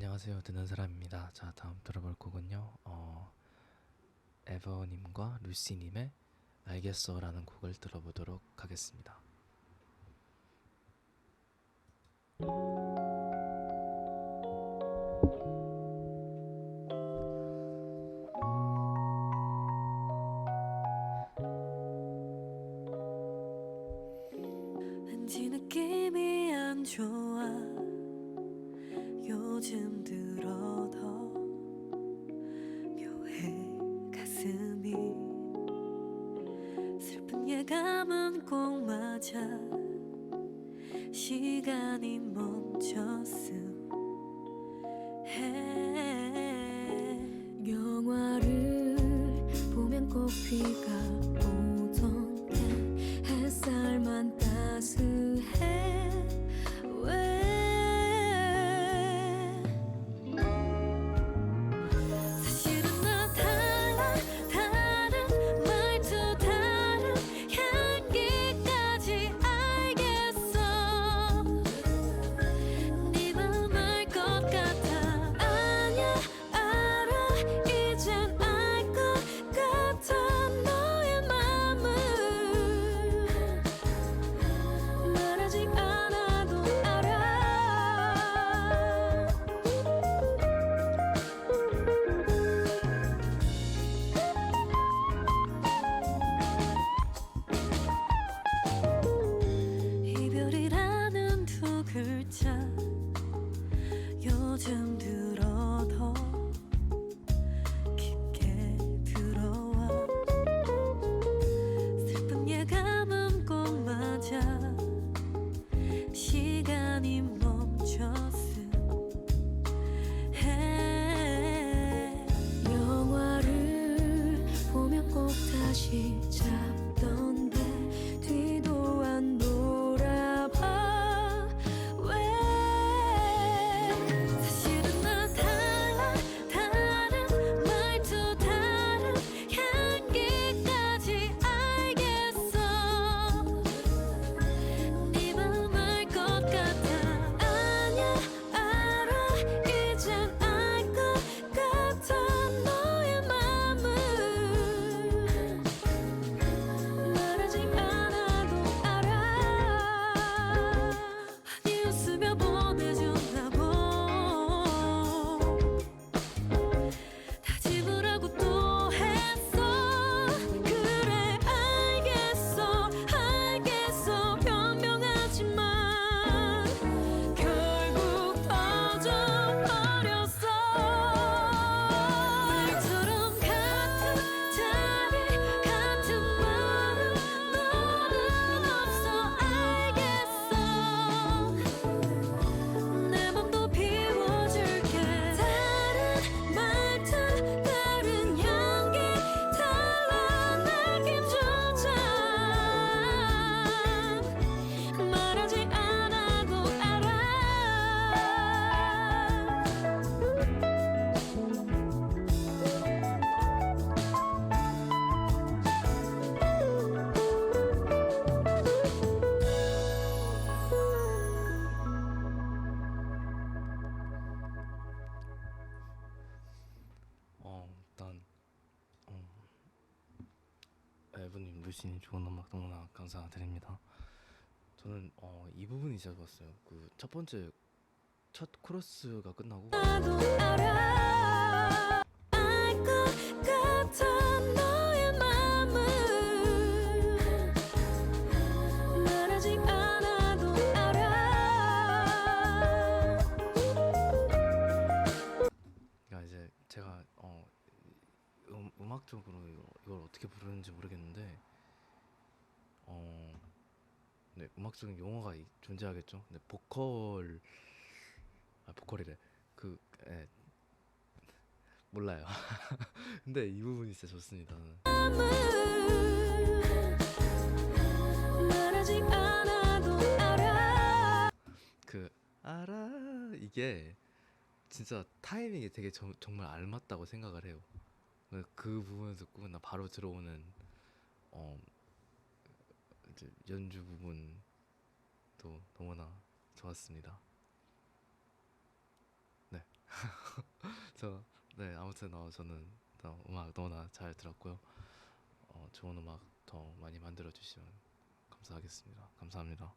안녕하세요. 듣는 사람입니다. 자, 다음 들어볼 곡은요. 어, 에버님과 루시님의 알겠어 라는 곡을 들어보도록 하겠습니다. 요즘 들어 더 묘해 가슴이. 슬픈 예감은 꼭 맞아. 시간이 멈췄음 멈췄음. 해. 영화를 보면 꼭 다시 잡던데 루시님 좋은 음악 너무나 감사드립니다. 저는 어, 이 부분이 진짜 좋았어요. 그 첫 번째 첫 코러스가 끝나고 그러니까 이제 제가 어, 음, 음악적으로 이걸, 어떻게 부르는지 모르겠는데 어, 네, 음악적인 용어가 이- 존재하겠죠. 근데 보컬 아 보컬이래. 그 예. 몰라요. 근데 이 부분이 진짜 좋습니다. 알아 그 알아 이게 진짜 타이밍이 되게 정, 정말 알맞다고 생각을 해요. 그- 그 부분을 듣고 나 바로 들어오는 어 이제 연주 부분도 너무나 좋았습니다. 네. 저 네 아무튼 어 저는 어, 음악 너무나 잘 들었고요. 어, 좋은 음악 더 많이 만들어 주시면 감사하겠습니다. 감사합니다.